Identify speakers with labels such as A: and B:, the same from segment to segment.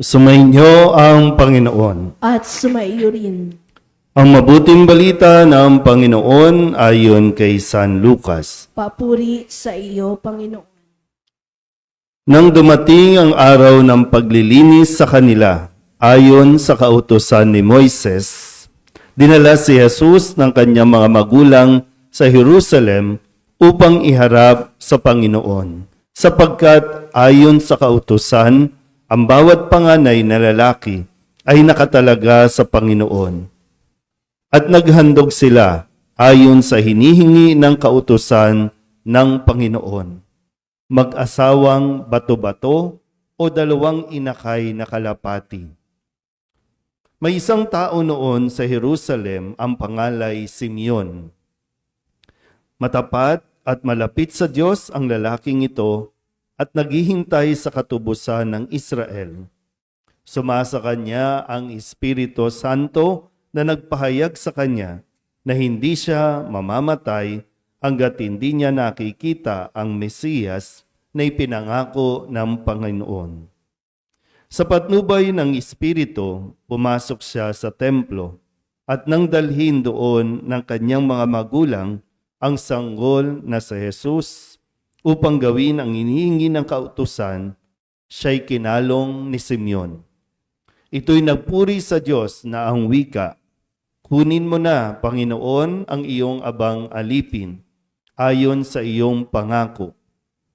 A: Sumainyo ang Panginoon.
B: at sumaiyo rin.
A: Ang mabuting balita ng Panginoon ayon kay San Lucas.
B: Papuri sa iyo, Panginoon.
A: Nang dumating ang araw ng paglilinis sa kanila, ayon sa kautusan ni Moises, dinala si Jesus ng kanyang mga magulang sa Jerusalem upang iharap sa Panginoon. Sapagkat ayon sa kautusan, ang bawat panganay na lalaki ay nakatalaga sa Panginoon. At naghandog sila ayon sa hinihingi ng kautusan ng Panginoon mag-asawang bato-bato o dalawang inakay na kalapati. May isang tao noon sa Jerusalem ang pangalay Simeon. Matapat at malapit sa Diyos ang lalaking ito at naghihintay sa katubusan ng Israel. Sumasa kanya ang Espiritu Santo na nagpahayag sa kanya na hindi siya mamamatay hanggat hindi niya nakikita ang Mesiyas na ipinangako ng Panginoon. Sa patnubay ng Espiritu, pumasok siya sa templo at nang dalhin doon ng kanyang mga magulang ang sanggol na sa Jesus upang gawin ang inihingi ng kautusan, siya'y kinalong ni Simeon. Ito'y nagpuri sa Diyos na ang wika, Kunin mo na, Panginoon, ang iyong abang alipin ayon sa iyong pangako.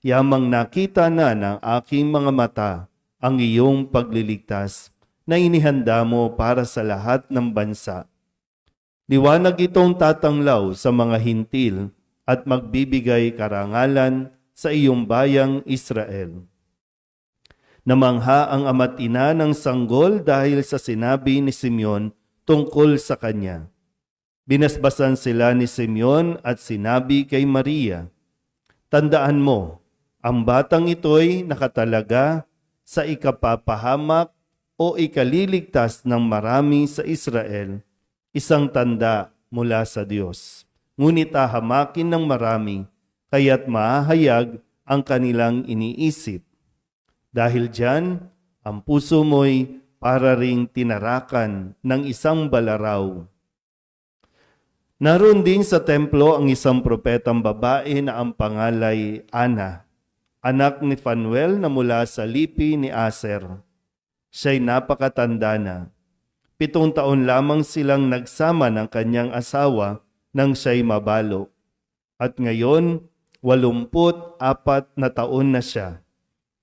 A: Yamang nakita na ng aking mga mata ang iyong pagliligtas na inihanda mo para sa lahat ng bansa. Liwanag itong tatanglaw sa mga hintil at magbibigay karangalan sa iyong bayang Israel. Namangha ang ama't ina ng sanggol dahil sa sinabi ni Simeon tungkol sa kanya. Binasbasan sila ni Simeon at sinabi kay Maria, Tandaan mo, ang batang ito'y nakatalaga sa ikapapahamak o ikaliligtas ng marami sa Israel, isang tanda mula sa Diyos. Ngunit ahamakin ng marami, kaya't mahahayag ang kanilang iniisip. Dahil diyan, ang puso mo'y para ring tinarakan ng isang balaraw. Naroon din sa templo ang isang propetang babae na ang pangalay Ana, anak ni Fanuel na mula sa lipi ni Aser. Siya'y napakatanda na. Pitong taon lamang silang nagsama ng kanyang asawa nang siya'y mabalo. At ngayon, walumput apat na taon na siya.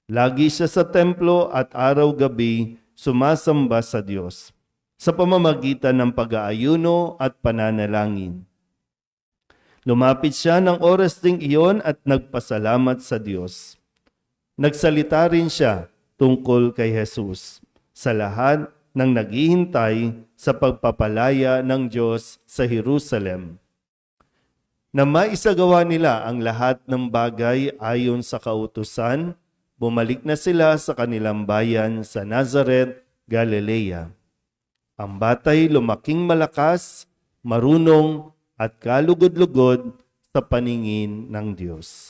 A: Lagi siya sa templo at araw-gabi sumasamba sa Diyos sa pamamagitan ng pag-aayuno at pananalangin. Lumapit siya ng oras ding iyon at nagpasalamat sa Diyos. Nagsalita rin siya tungkol kay Jesus sa lahat ng naghihintay sa pagpapalaya ng Diyos sa Jerusalem. Na maisagawa nila ang lahat ng bagay ayon sa kautusan, bumalik na sila sa kanilang bayan sa Nazareth, Galilea. Ang batay lumaking malakas, marunong at kalugod-lugod sa paningin ng Diyos.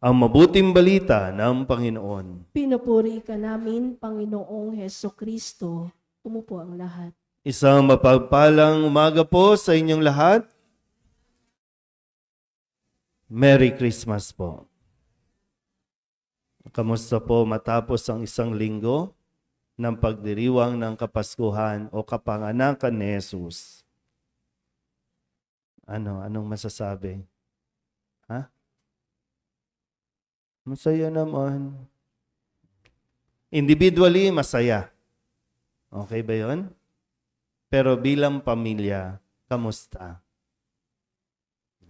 A: Ang mabuting balita ng Panginoon.
B: Pinupuri ka namin, Panginoong Heso Kristo. Umupo ang lahat.
A: Isang mapagpalang umaga po sa inyong lahat. Merry Christmas po. Kamusta po matapos ang isang linggo ng pagdiriwang ng Kapaskuhan o kapanganakan ni Jesus? Ano, anong masasabi? Ha? Masaya naman. Individually, masaya. Okay ba yon? Pero bilang pamilya, kamusta?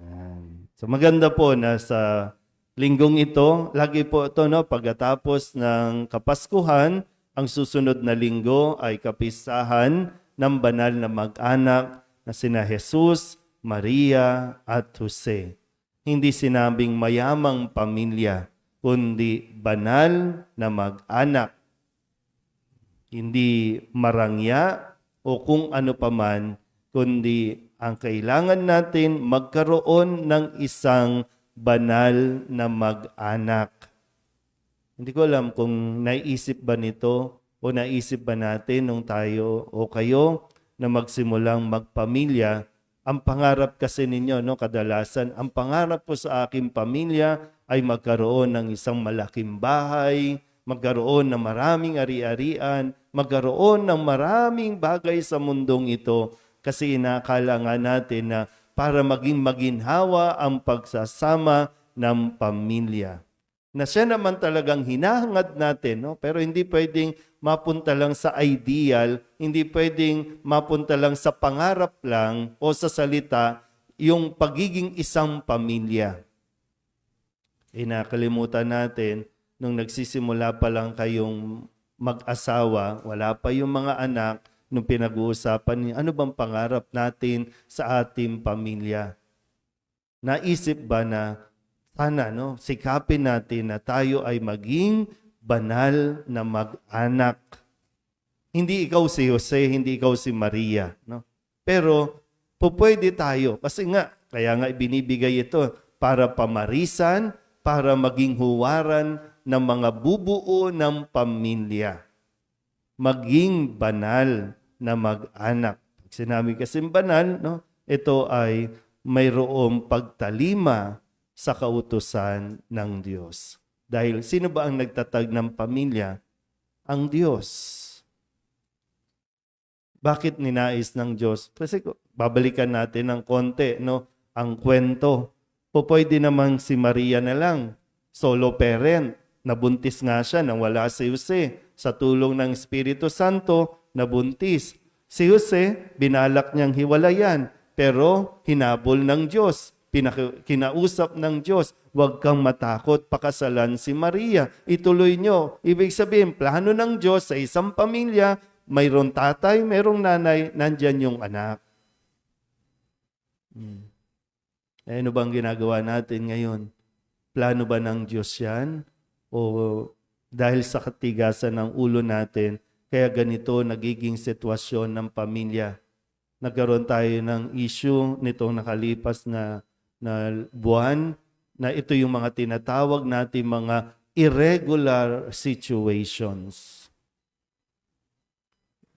A: Yan. So maganda po na sa linggong ito, lagi po ito no, pagkatapos ng Kapaskuhan, ang susunod na linggo ay kapistahan ng banal na mag-anak na sina Jesus, Maria at Jose. Hindi sinabing mayamang pamilya, kundi banal na mag-anak. Hindi marangya o kung ano paman, kundi ang kailangan natin magkaroon ng isang banal na mag-anak. Hindi ko alam kung naisip ba nito o naisip ba natin nung tayo o kayo na magsimulang magpamilya. Ang pangarap kasi ninyo, no, kadalasan, ang pangarap po sa aking pamilya ay magkaroon ng isang malaking bahay, magkaroon ng maraming ari-arian, magkaroon ng maraming bagay sa mundong ito kasi inakala nga natin na para maging maginhawa ang pagsasama ng pamilya. Na siya naman talagang hinahangad natin, no? pero hindi pwedeng mapunta lang sa ideal, hindi pwedeng mapunta lang sa pangarap lang o sa salita yung pagiging isang pamilya. Inakalimutan natin, nung nagsisimula pa lang kayong mag-asawa, wala pa yung mga anak, nung pinag-uusapan niyo, ano bang pangarap natin sa ating pamilya? Naisip ba na sana no, sikapin natin na tayo ay maging banal na mag-anak. Hindi ikaw si Jose, hindi ikaw si Maria, no? Pero pupwede tayo kasi nga kaya nga ibinibigay ito para pamarisan, para maging huwaran ng mga bubuo ng pamilya. Maging banal na mag-anak. Pag sinabi kasi banal, no? Ito ay mayroong pagtalima sa kautusan ng Diyos. Dahil sino ba ang nagtatag ng pamilya? Ang Diyos. Bakit ninais ng Diyos? Kasi babalikan natin ng konti, no? Ang kwento. Po pwede namang si Maria na lang, solo parent. Nabuntis nga siya nang wala si Jose. Sa tulong ng Espiritu Santo, nabuntis. Si Jose, binalak niyang hiwalayan, pero hinabol ng Diyos. Pinaki- kinausap ng Diyos, huwag kang matakot, pakasalan si Maria. Ituloy nyo. Ibig sabihin, plano ng Diyos sa isang pamilya, mayroong tatay, mayroong nanay, nandyan yung anak. Hmm. Eh, ano bang ginagawa natin ngayon? Plano ba ng Diyos yan? O dahil sa katigasan ng ulo natin, kaya ganito nagiging sitwasyon ng pamilya. Nagkaroon tayo ng issue nitong nakalipas na, na buwan na ito yung mga tinatawag natin mga irregular situations.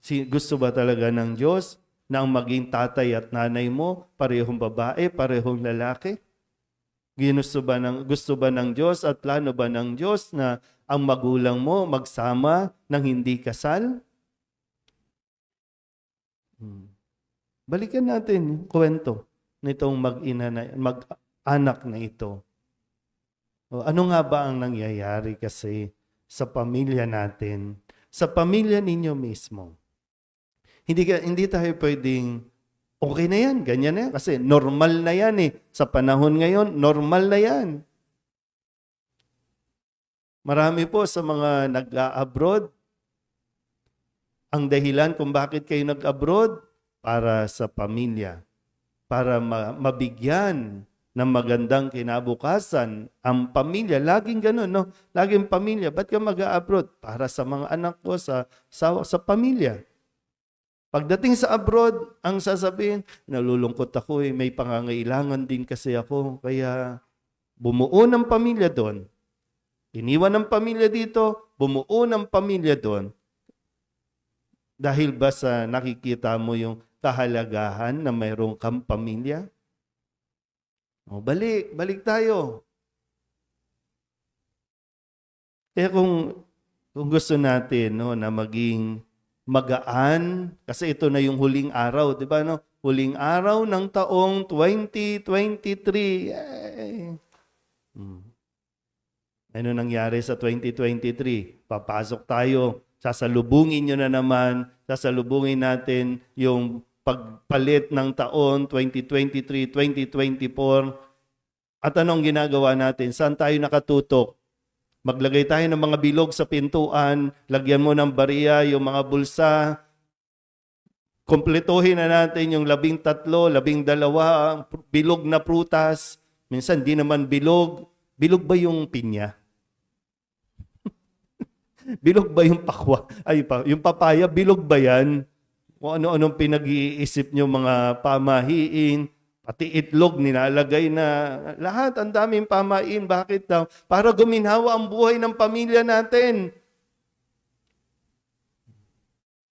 A: Si, gusto ba talaga ng Diyos ang maging tatay at nanay mo parehong babae, parehong lalaki? Ginusto ba ng, gusto ba ng Diyos at plano ba ng Diyos na ang magulang mo magsama ng hindi kasal? Hmm. Balikan natin yung kwento nitong mag-ina na, mag-anak na ito. O, ano nga ba ang nangyayari kasi sa pamilya natin, sa pamilya ninyo mismo? Hindi, ka, hindi tayo pwedeng, okay na yan, ganyan na yan. Kasi normal na yan eh. Sa panahon ngayon, normal na yan. Marami po sa mga nag-abroad, ang dahilan kung bakit kayo nag-abroad, para sa pamilya. Para ma- mabigyan ng magandang kinabukasan ang pamilya. Laging ganun, no? Laging pamilya. Ba't ka mag-abroad? Para sa mga anak ko, sa, sa, sa pamilya. Pagdating sa abroad, ang sasabihin, nalulungkot ako eh, may pangangailangan din kasi ako. Kaya bumuo ng pamilya doon. Iniwan ng pamilya dito, bumuo ng pamilya doon. Dahil ba sa nakikita mo yung kahalagahan na mayroong kang pamilya? O balik, balik tayo. Kaya kung, kung gusto natin no, na maging magaan, kasi ito na yung huling araw, di ba? No? Huling araw ng taong 2023. Yay! Hmm. Ano nangyari sa 2023? Papasok tayo, sasalubungin nyo na naman, sasalubungin natin yung pagpalit ng taon 2023, 2024. At anong ginagawa natin? Saan tayo nakatutok? Maglagay tayo ng mga bilog sa pintuan, lagyan mo ng bariya yung mga bulsa, kompletuhin na natin yung labing tatlo, labing dalawa, bilog na prutas. Minsan di naman bilog. Bilog ba yung pinya? bilog ba yung pakwa? Ay, pa, yung papaya, bilog ba yan? Kung ano-anong pinag-iisip nyo mga pamahiin. Pati itlog nilalagay na lahat, ang daming pamain. Bakit daw? Para guminhawa ang buhay ng pamilya natin.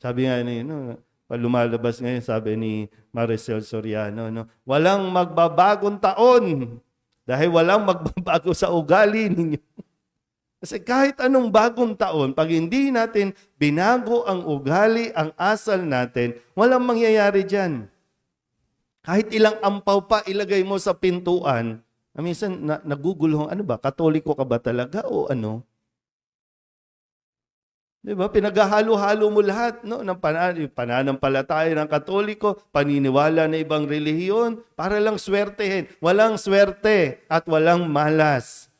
A: Sabi nga ni, no, lumalabas ngayon, sabi ni Maricel Soriano, no, walang magbabagong taon dahil walang magbabago sa ugali ninyo. Kasi kahit anong bagong taon, pag hindi natin binago ang ugali, ang asal natin, walang mangyayari dyan. Kahit ilang ampaw pa ilagay mo sa pintuan, ah, minsan na, nagugulong, ano ba, katoliko ka ba talaga o ano? Di ba? Pinaghahalo-halo mo lahat no, ng panan pananampalataya ng katoliko, paniniwala na ibang relihiyon, para lang swertehin. Walang swerte at walang malas.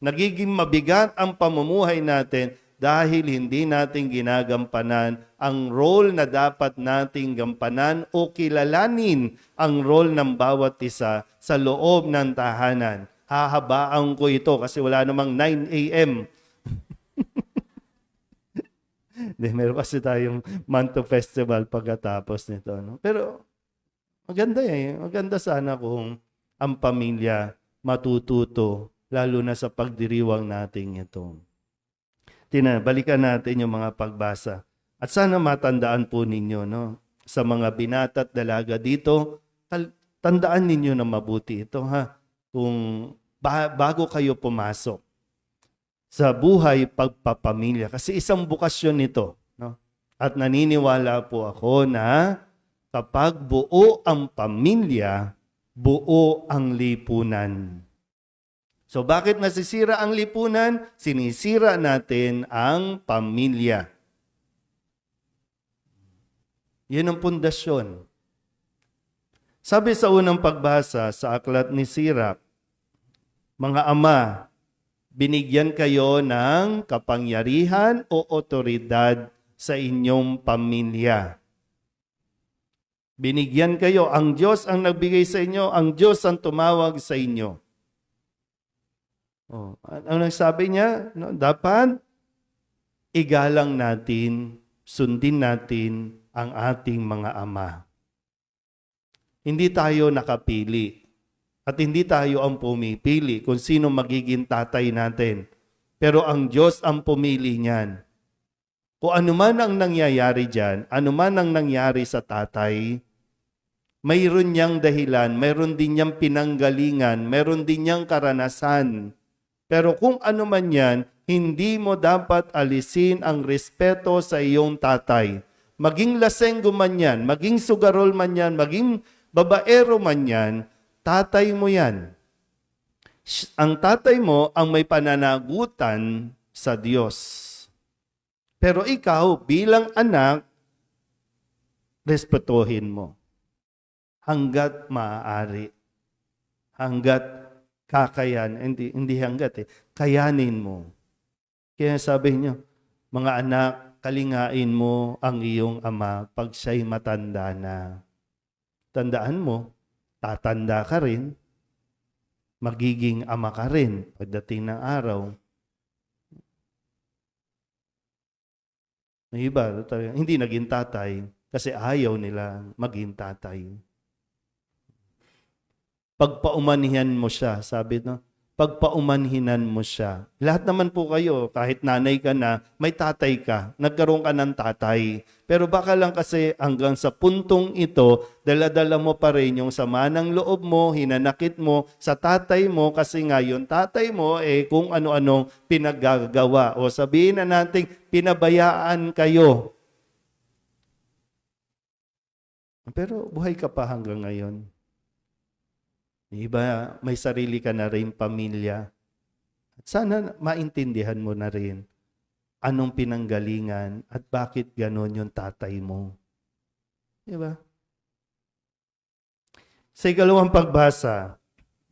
A: Nagiging mabigat ang pamumuhay natin dahil hindi natin ginagampanan ang role na dapat nating gampanan o kilalanin ang role ng bawat isa sa loob ng tahanan. Hahabaan ko ito kasi wala namang 9 a.m. Hindi, meron kasi tayong Manto Festival pagkatapos nito. No? Pero maganda eh. Maganda sana kung ang pamilya matututo lalo na sa pagdiriwang natin ito. Tina, balikan natin yung mga pagbasa. At sana matandaan po ninyo, no? Sa mga binata at dalaga dito, tandaan ninyo na mabuti ito, ha? Kung ba- bago kayo pumasok sa buhay pagpapamilya. Kasi isang bukasyon nito, no? At naniniwala po ako na kapag buo ang pamilya, buo ang lipunan. So bakit nasisira ang lipunan? Sinisira natin ang pamilya. Yun ang pundasyon. Sabi sa unang pagbasa sa aklat ni Sirach, mga ama, binigyan kayo ng kapangyarihan o otoridad sa inyong pamilya. Binigyan kayo, ang Diyos ang nagbigay sa inyo, ang Diyos ang tumawag sa inyo. Oh, ang nagsabi niya, no, dapat igalang natin, sundin natin ang ating mga ama. Hindi tayo nakapili at hindi tayo ang pumipili kung sino magiging tatay natin. Pero ang Diyos ang pumili niyan. Kung ano man ang nangyayari dyan, ano man ang nangyari sa tatay, mayroon niyang dahilan, mayroon din niyang pinanggalingan, mayroon din niyang karanasan. Pero kung ano man yan, hindi mo dapat alisin ang respeto sa iyong tatay. Maging lasenggo man yan, maging sugarol man yan, maging babaero man yan, tatay mo yan. Ang tatay mo ang may pananagutan sa Diyos. Pero ikaw bilang anak, respetuhin mo. Hanggat maaari. Hanggat kakayan. Hindi, hindi hanggat eh. Kayanin mo. Kaya sabi niyo, mga anak, kalingain mo ang iyong ama pag siya'y matanda na. Tandaan mo, tatanda ka rin, magiging ama ka rin pagdating ng araw. May iba, hindi naging tatay kasi ayaw nila maging tatay. Pagpaumanihan mo siya, sabi no, pagpaumanhinan mo siya. Lahat naman po kayo, kahit nanay ka na, may tatay ka, nagkaroon ka ng tatay. Pero baka lang kasi hanggang sa puntong ito, daladala mo pa rin yung sama ng loob mo, hinanakit mo sa tatay mo kasi nga yung tatay mo eh kung ano-anong pinaggagawa. O sabihin na natin, pinabayaan kayo. Pero buhay ka pa hanggang ngayon. Iba, may sarili ka na rin pamilya. At sana maintindihan mo na rin anong pinanggalingan at bakit ganon yung tatay mo. Diba? Sa ikalawang pagbasa,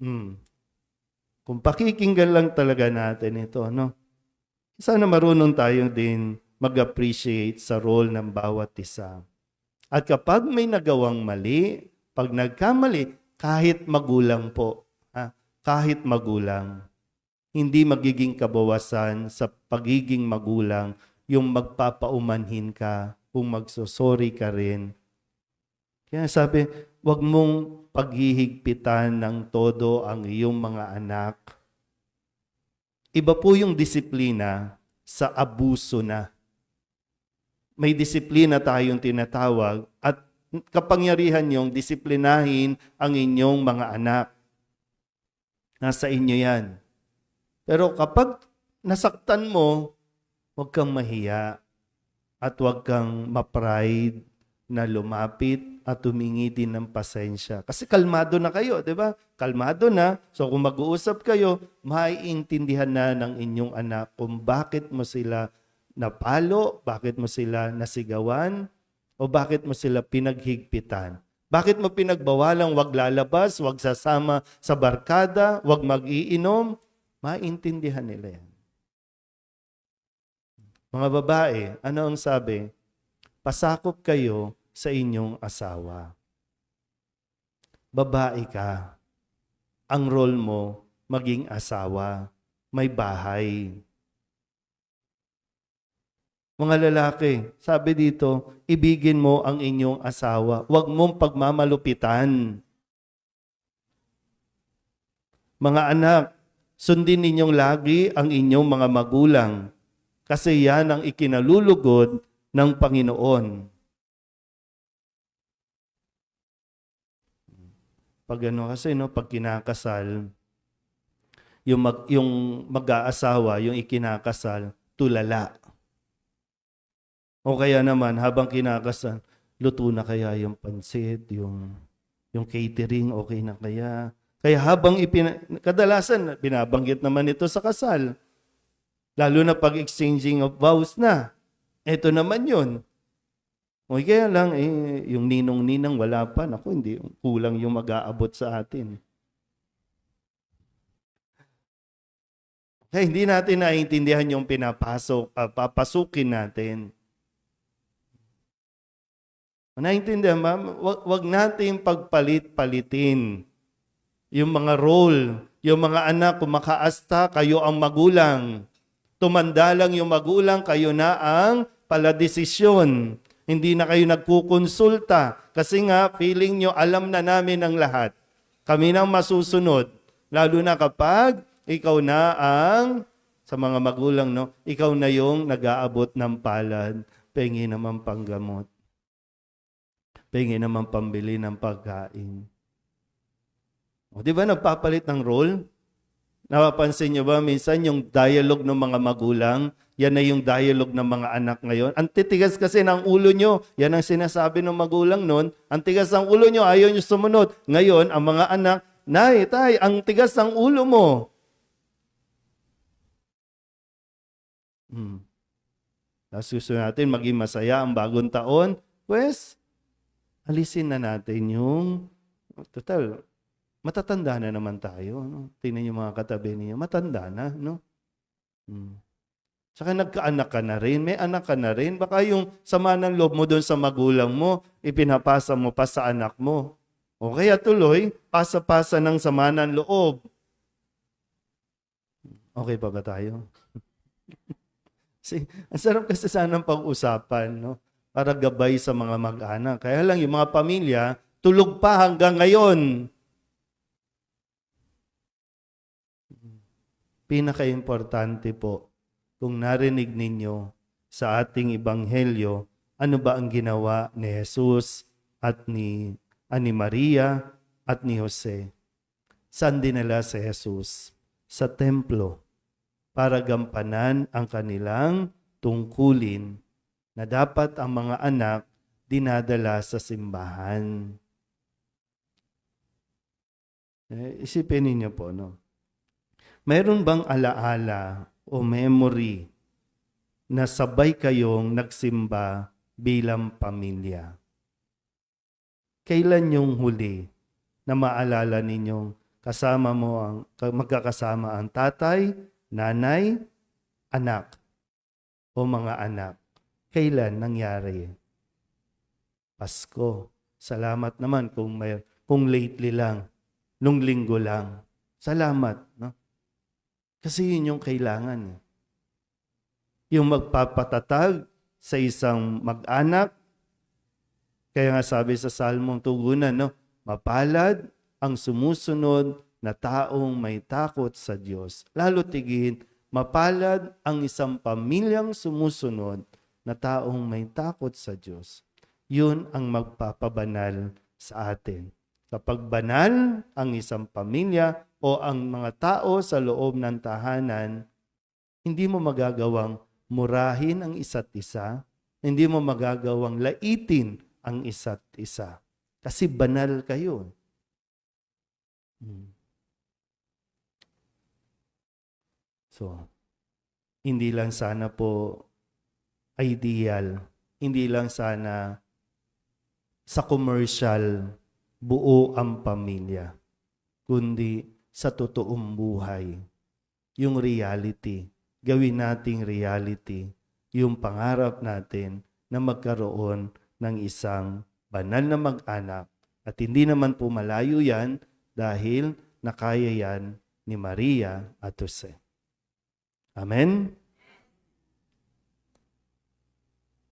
A: hmm, kung pakikinggan lang talaga natin ito, no? Sana marunong tayo din mag-appreciate sa role ng bawat isa. At kapag may nagawang mali, pag nagkamali, kahit magulang po, ah, kahit magulang, hindi magiging kabawasan sa pagiging magulang yung magpapaumanhin ka, kung magsosorry ka rin. Kaya sabi, wag mong paghihigpitan ng todo ang iyong mga anak. Iba po yung disiplina sa abuso na. May disiplina tayong tinatawag at kapangyarihan yung disiplinahin ang inyong mga anak. Nasa inyo yan. Pero kapag nasaktan mo, huwag kang mahiya at huwag kang ma-pride na lumapit at humingi din ng pasensya. Kasi kalmado na kayo, di ba? Kalmado na. So kung mag-uusap kayo, maiintindihan na ng inyong anak kung bakit mo sila napalo, bakit mo sila nasigawan, o bakit mo sila pinaghigpitan. Bakit mo pinagbawalang wag lalabas, wag sasama sa barkada, wag mag-iinom? Maintindihan nila yan. Mga babae, ano ang sabi? Pasakop kayo sa inyong asawa. Babae ka. Ang role mo, maging asawa. May bahay. Mga lalaki, sabi dito, ibigin mo ang inyong asawa. Huwag mong pagmamalupitan. Mga anak, sundin ninyong lagi ang inyong mga magulang kasi yan ang ikinalulugod ng Panginoon. Pag ano kasi, no, pag kinakasal, yung, mag, yung mag-aasawa, yung ikinakasal, tulala. O kaya naman, habang kinakasal, luto na kaya yung pansit, yung, yung catering, okay na kaya. Kaya habang ipina, kadalasan, binabanggit naman ito sa kasal. Lalo na pag exchanging of vows na. Ito naman yun. O kaya lang, eh, yung ninong-ninang wala pa. Naku, hindi, kulang yung mag-aabot sa atin. Kaya hindi natin naiintindihan yung pinapasok, ah, papasukin natin. Naiintindihan, ma'am? Wag, wag natin pagpalit-palitin yung mga role, yung mga anak, kung makaasta, kayo ang magulang. Tumanda lang yung magulang, kayo na ang paladesisyon. Hindi na kayo nagkukonsulta. Kasi nga, feeling nyo, alam na namin ang lahat. Kami nang masusunod. Lalo na kapag ikaw na ang, sa mga magulang, no? Ikaw na yung nag-aabot ng palad. Pengi naman panggamot. Pengi naman pambili ng pagkain. O, di ba nagpapalit ng role? Napapansin nyo ba minsan yung dialogue ng mga magulang, yan na yung dialogue ng mga anak ngayon. Ang titigas kasi ng ulo nyo, yan ang sinasabi ng magulang noon. Ang tigas ng ulo nyo, ayaw nyo sumunod. Ngayon, ang mga anak, Nay, tay, ang tigas ng ulo mo. Hmm. Tapos gusto natin maging masaya ang bagong taon. Pues, alisin na natin yung, total, matatanda na naman tayo. No? Tingnan yung mga katabi niyo, matanda na. No? Hmm. Saka nagkaanak ka na rin, may anak ka na rin. Baka yung sama ng loob mo doon sa magulang mo, ipinapasa mo pa sa anak mo. O kaya tuloy, pasa-pasa ng sama ng loob. Okay pa ba tayo? Kasi, ang sarap kasi sanang pag-usapan, no? Para gabay sa mga mag-anak. Kaya lang, yung mga pamilya, tulog pa hanggang ngayon. Pinaka-importante po, kung narinig ninyo sa ating ibanghelyo, ano ba ang ginawa ni Jesus at ni, ani Maria at ni Jose? Saan dinala si Jesus? Sa templo para gampanan ang kanilang tungkulin na dapat ang mga anak dinadala sa simbahan. Eh, isipin ninyo po, no? Mayroon bang alaala o memory na sabay kayong nagsimba bilang pamilya? Kailan yung huli na maalala ninyong kasama mo ang magkakasama ang tatay, nanay, anak o mga anak. Kailan nangyari? Pasko. Salamat naman kung may kung lately lang, nung linggo lang. Salamat, no? Kasi yun yung kailangan. eh. Yung magpapatatag sa isang mag-anak. Kaya nga sabi sa Salmong Tugunan, no? Mapalad ang sumusunod na taong may takot sa Diyos. Lalo tigit, mapalad ang isang pamilyang sumusunod na taong may takot sa Diyos. Yun ang magpapabanal sa atin. Kapag banal ang isang pamilya o ang mga tao sa loob ng tahanan, hindi mo magagawang murahin ang isa't isa, hindi mo magagawang laitin ang isa't isa. Kasi banal kayo. Hmm. So, hindi lang sana po ideal, hindi lang sana sa commercial buo ang pamilya, kundi sa totoong buhay, yung reality. Gawin nating reality yung pangarap natin na magkaroon ng isang banal na mag-anak. At hindi naman po malayo yan dahil nakaya yan ni Maria at Jose. Amen?